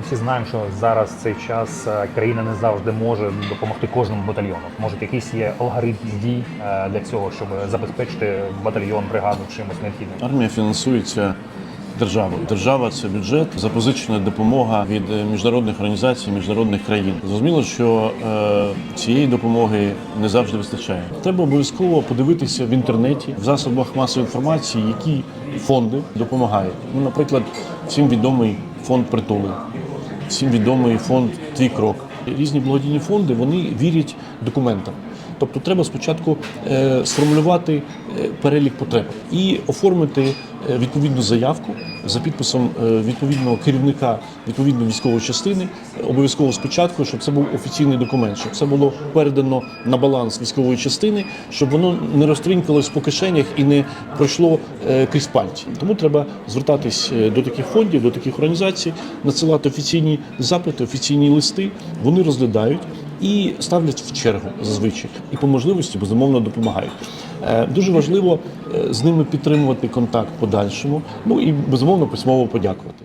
Ми всі знаємо, що зараз цей час е, країна не завжди може допомогти кожному батальйону. Може, якийсь є алгоритм дій е, для цього, щоб забезпечити батальйон, бригаду чимось необхідним. Армія фінансується державою. Держава це бюджет, запозичена допомога від міжнародних організацій, міжнародних країн. Зрозуміло, що е, цієї допомоги не завжди вистачає. Треба обов'язково подивитися в інтернеті, в засобах масової інформації, які фонди допомагають. Ну, наприклад, всім відомий фонд притули, всім відомий фонд Твій крок. Різні благодійні фонди вони вірять документам. Тобто треба спочатку е, сформулювати е, перелік потреб і оформити е, відповідну заявку за підписом відповідного керівника відповідної військової частини. Обов'язково спочатку, щоб це був офіційний документ, щоб це було передано на баланс військової частини, щоб воно не розтринькалось по кишенях і не пройшло крізь пальці. Тому треба звертатись до таких фондів, до таких організацій, надсилати офіційні запити, офіційні листи. Вони розглядають і ставлять в чергу зазвичай, і по можливості безумовно допомагають. Е, Дуже важливо е, з ними підтримувати контакт подальшому, ну і безумовно письмово подякувати.